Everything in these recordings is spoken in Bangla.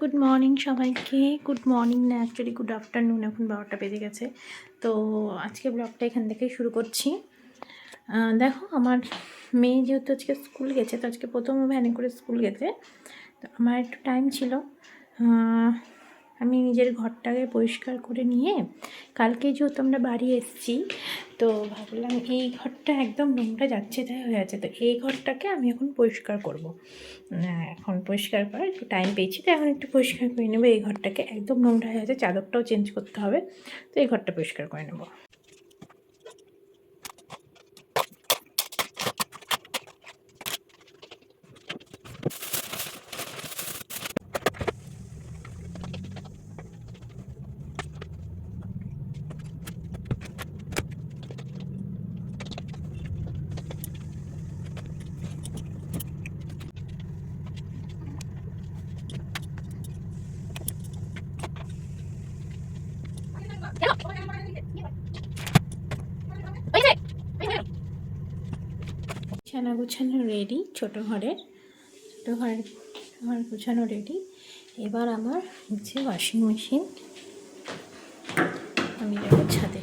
গুড মর্নিং সবাইকে। গুড মর্নিং না অ্যাকচুয়ালি গুড আফটারনুন এখন বারোটা বেজে গেছে। তো আজকে ব্লগটা এখান থেকে শুরু করছি। দেখো, আমার মেয়ে যেহেতু আজকে স্কুল গেছে, তো আজকে প্রথম ভ্যানে করে স্কুল গেছে, তো আমার একটু টাইম ছিল। আমি নিজের ঘরটাকে পরিষ্কার করে নিয়ে কালকে যেহেতু আমরা বাড়ি এসেছি, তো ভাবলাম এই ঘরটা একদম নোংরা যাচ্ছে তাই হয়ে আছে। তো এই ঘরটাকে আমি এখন পরিষ্কার করব। এখন পরিষ্কার করার একটু টাইম পেয়েছি, তো এখন একটু পরিষ্কার করে নেব। এই ঘরটাকে একদম নোংরা হয়ে আছে, চাদরটাও চেঞ্জ করতে হবে। তো এই ঘরটা পরিষ্কার করে নেব। বিছানা গুছানো রেডি ছোটো ঘরের ছোটো ঘরের ঘর গুছানো রেডি এবার আমার হচ্ছে ওয়াশিং মেশিন আমি যাব ছাদে।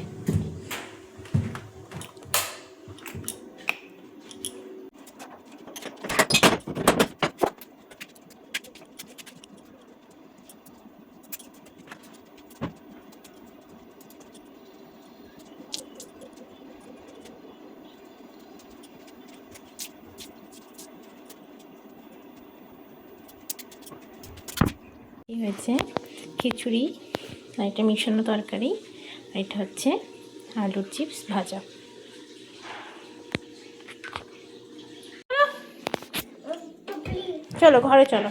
হয়েছে খিচুড়ি, আর এটা মিশানো তরকারি, আর এটা হচ্ছে আলুর চিপস ভাজা। চলো, ঘরে চলো।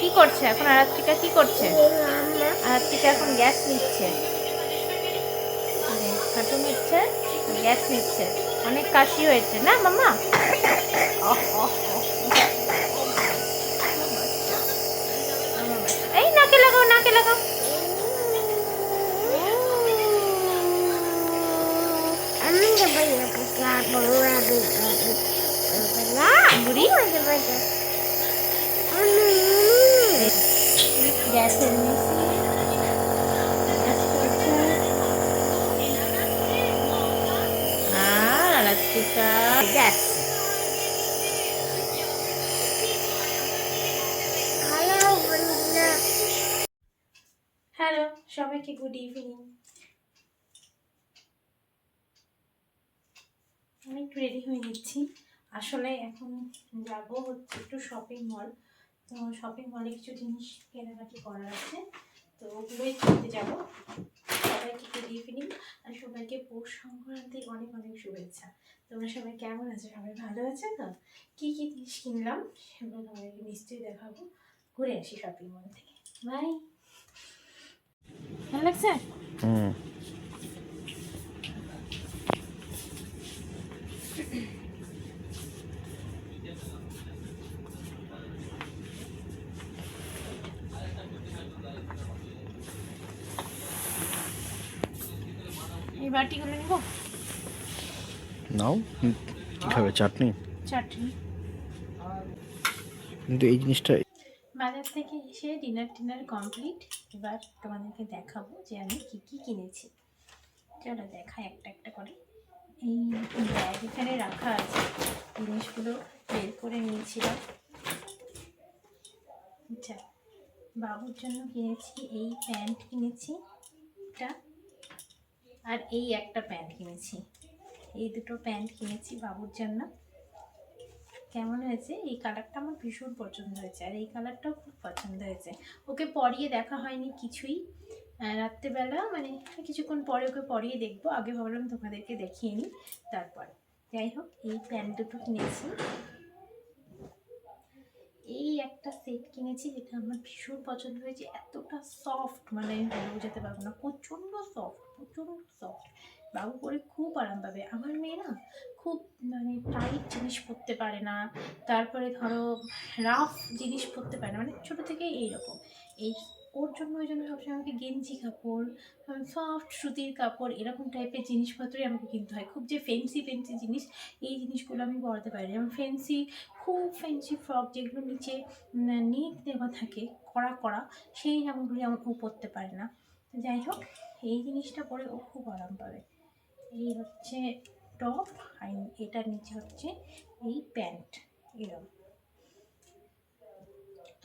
কি করছে এখন? আরাত্রিকা কি করছে? আরাত্রিকা এখন গ্যাস নিচ্ছে। হাঁটু নিচ্ছে, গ্যাস নিচ্ছে। অনেক কাশি হয়েছে না মামা গ্যাসের। আর আলাত্রিকা গ্যাস হ্যালো সবাইকে গুড ইভিনিং আমি একটু রেডি হয়ে নিচ্ছি। আসলে এখন যাব হচ্ছে একটু শপিং মল তো শপিং মলে কিছু জিনিস কেনাকাটি করার আছে। তো ওগুলোই কিনতে যাব। সবাইকে গুড ইভিনিং আর সবাইকে পৌষ সংক্রান্তির অনেক অনেক শুভেচ্ছা। তোমরা সবাই কেমন আছো? সবাই ভালো আছে তো? কী কী জিনিস কিনলাম সেগুলো তোমাদেরকে নিশ্চয়ই দেখাবো। ঘুরে আসি শপিং মল থেকে। বাই ভালো লাগছে? হুম। এই বাটিগুলো নিব? নাও কি খাবে? চাটনি? চাটনি। কিন্তু এই জিনিসটা বাজার থেকে এসে ডিনার টিনার কমপ্লিট। এবার তোমাদেরকে দেখাবো যে আমি কি কি কিনেছি। চলো দেখাই একটা একটা করে। এই ব্যাগ এখানে রাখা আছে। জিনিসগুলো বের করে নিয়েছিলাম। আচ্ছা বাবুর জন্য কিনেছি এই প্যান্ট কিনেছি। এটা আর এই একটা প্যান্ট কিনেছি। এই দুটো প্যান্ট কিনেছি বাবুর জন্য। কেমন হয়েছে? এই কালারটা আমার ভীষণ পছন্দ হয়েছে আর এই কালারটাও খুব পছন্দ হয়েছে। ওকে পরিয়ে দেখা হয়নি কিছুই। রাত্রেবেলা মানে কিছুক্ষণ পরে ওকে পরিয়ে দেখব। আগে ভাবলাম তোমাদেরকে দেখিয়ে নিই, তারপরে। যাই হোক, এই প্যান্ট দুটো কিনেছি। এই একটা সেট কিনেছি যেটা আমার ভীষণ পছন্দ হয়েছে। এতটা সফট মানে আমি বলে বোঝাতে পারব না, প্রচণ্ড সফট প্রচণ্ড সফট বাবু পরে খুব আরাম পাবে। আমার মেয়ে না খুব মানে টাইট জিনিস পরতে পারে না। তারপরে ধরো রাফ জিনিস পরতে পারে না। মানে ছোটো থেকে এইরকম। এই ওর জন্য ওই জন্য সবসময় আমাকে গেঞ্জি কাপড় সফট সুতির কাপড় এরকম টাইপের জিনিসপত্রই আমাকে কিনতে হয়। খুব যে ফেন্সি ফেন্সি জিনিস, এই জিনিসগুলো আমি পরাতে পারি। যেমন ফেন্সি খুব ফেন্সি ফ্রক যেগুলো নিচে নেট দেওয়া থাকে, কড়া কড়া, সেই জামাগুলি আমার ও পরতে পারে না। যাই হোক, এই জিনিসটা পরে ও খুব আরাম পাবে। এই হচ্ছে টপ আর এটার নিচে হচ্ছে এই প্যান্ট এরকম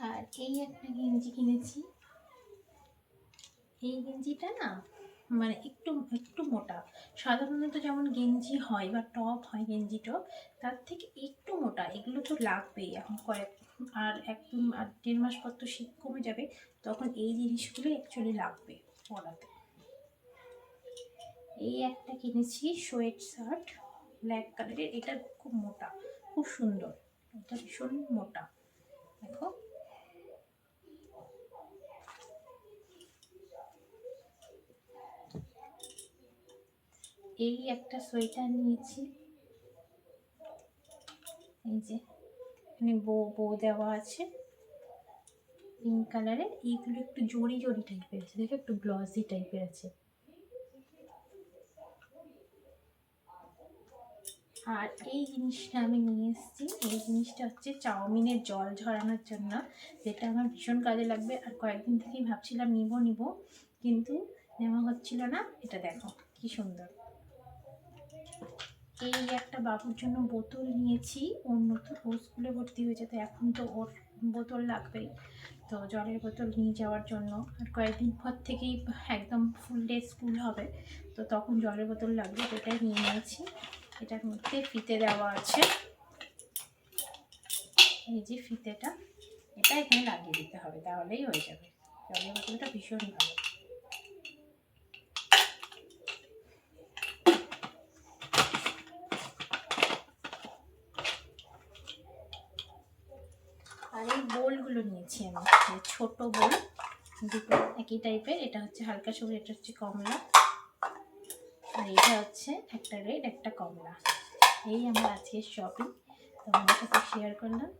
আর এই একটা গেঞ্জি কিনেছি। এই গেঞ্জিটা না মানে একটু একটু মোটা। সাধারণত যেমন গেঞ্জি হয় বা টপ হয় গেঞ্জি টপ, তার থেকে একটু মোটা। এগুলো তো লাগবেই এখন কয়েক, আর একদম আর দেড় মাস পর তো শীত কমে যাবে, তখন এই জিনিসগুলো অ্যাকচুয়ালি লাগবে পরাতে। এই একটা কিনেছি সোয়েট শার্ট ব্ল্যাক কালারের এটা খুব মোটা, খুব সুন্দর। এটা ভীষণ মোটা। দেখো। এই একটা সোয়েটার নিয়েছি। এই যে, এখানে বো বো দেওয়া আছে। পিঙ্ক কালারের, এইগুলো একটু জড়ি জড়ি টাইপের আছে। দেখো, একটু গ্লসি টাইপের আছে। আর এই জিনিসটা আমি নিয়ে এসেছি। এই জিনিসটা হচ্ছে চাউমিনের জল ঝরানোর জন্য, যেটা আমার ভীষণ কাজে লাগবে। আর কয়েকদিন থেকেই ভাবছিলাম নিব নিব। কিন্তু নেওয়া হচ্ছিল না। এটা দেখো, কি সুন্দর। এই একটা বাবুর জন্য বোতল নিয়েছি। নতুন ও স্কুলে ভর্তি হয়েছে, তো এখন তো ওর বোতল লাগবেই। তো জলের বোতল নিয়ে যাওয়ার জন্য। আর কয়েকদিন পর থেকেই একদম ফুল ডে স্কুল হবে, তো তখন জলের বোতল লাগবে, তো এটাই নিয়ে নিয়েছি। এটার মধ্যে ফিতে দেওয়া আছে। এই যে ফিতেটা, এটা এখানে লাগিয়ে দিতে হবে, তাহলেই হয়ে যাবে। জলের বোতলটা ভীষণ ভালো আর এই বোলগুলো নিয়েছি আমি। ছোট বোল, দুটো একই টাইপের এটা হচ্ছে হালকা সবুজ এটা হচ্ছে কমলা। আর এটা হচ্ছে একটা রেড একটা কমলা। এই আমার আজকের শপিং তোমাদের সাথে শেয়ার করলাম।